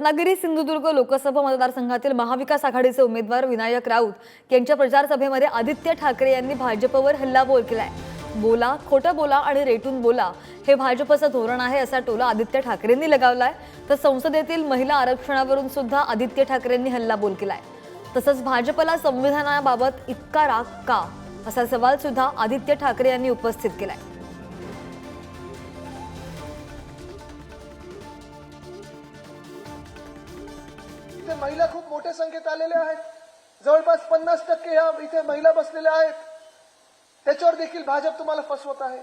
रत्नागिरी सिंधुदुर्ग लोकसभा मतदारसंघातील महाविकास आघाडीचे उमेदवार विनायक राऊत यांच्या प्रचारसभेमध्ये आदित्य ठाकरे यांनी भाजपवर हल्लाबोल केलाय. बोला खोटं बोला आणि रेटून बोला हे भाजपचं धोरण आहे असा टोला आदित्य ठाकरेंनी लगावलाय. तर संसदेतील महिला आरक्षणावरून सुद्धा आदित्य ठाकरेंनी हल्लाबोल केलाय. तसंच भाजपला संविधानाबाबत इतका राग का? असा सवाल सुद्धा आदित्य ठाकरे यांनी उपस्थित केलाय. इथे महिला खूप मोठ्या संख्येत आलेल्या आहेत. जवळपास पन्नास टक्के ह्या इथे महिला बसलेल्या आहेत. त्याच्यावर देखील भाजप तुम्हाला फसवत आहे.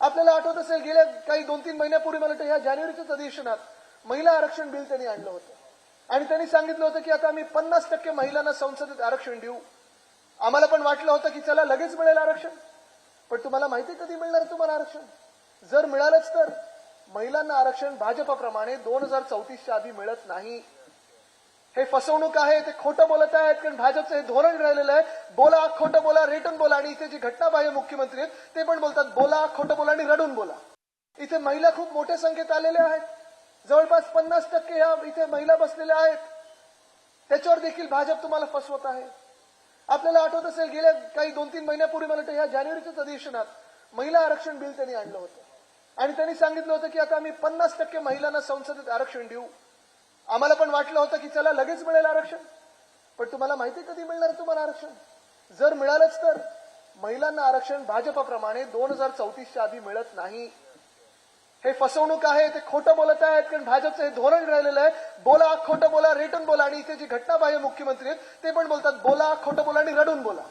आपल्याला आठवत असेल गेल्या काही दोन तीन महिन्यापूर्वी मला वाटतं ह्या जानेवारीच्याच अधिवेशनात महिला आरक्षण बिल त्यांनी आणलं होतं. आणि त्यांनी सांगितलं होतं की आता आम्ही पन्नास टक्के महिलांना संसदेत आरक्षण देऊ. आम्हाला पण वाटलं होतं की चला लगेच मिळेल आरक्षण. पण तुम्हाला माहिती कधी मिळणार तुम्हाला आरक्षण? जर मिळालंच तर. महिलांना आरक्षण भाजपप्रमाणे दोन हजार चौतीसच्या आधी मिळत नाही. हे फसवणूक आहे ते खोटं बोलत आहेत कारण भाजपचं हे धोरण राहिलेलं आहे. बोला खोटं बोला रेटून बोला. आणि इथे जी घटना बाह्य मुख्यमंत्री आहेत ते पण बोलतात बोला खोटं बोला आणि रडून बोला. इथे महिला खूप मोठ्या संख्येत आलेल्या आहेत. जवळपास पन्नास टक्के ह्या इथे महिला बसलेल्या आहेत. त्याच्यावर देखील भाजप तुम्हाला फसवत आहे. आपल्याला आठवत असेल गेल्या काही दोन तीन महिन्यापूर्वी मला वाटतं ह्या जानेवारीच्याच अधिवेशनात महिला आरक्षण बिल त्यांनी आणलं होतं. आणि त्यांनी सांगितलं होतं की आता आम्ही पन्नास टक्के महिलांना संसदेत आरक्षण देऊ. आम्हाला पण वाटलं होतं की चला लगेच मिळेल आरक्षण पण तुम्हाला माहिती आहे कधी मिळणार तुम्हाला आरक्षण? जर मिळालंच तर. महिलांना आरक्षण भाजपप्रमाणे दोन हजार चौतीसच्या आधी मिळत नाही. हे फसवणूक आहे ते खोटं बोलत आहेत कारण भाजपचं हे धोरण राहिलेलं आहे. बोला खोटं बोला रेटून बोला आणि इथे जी घटना बाह्य मुख्यमंत्री आहेत ते पण बोलतात बोला खोटं बोला आणि रडून बोला.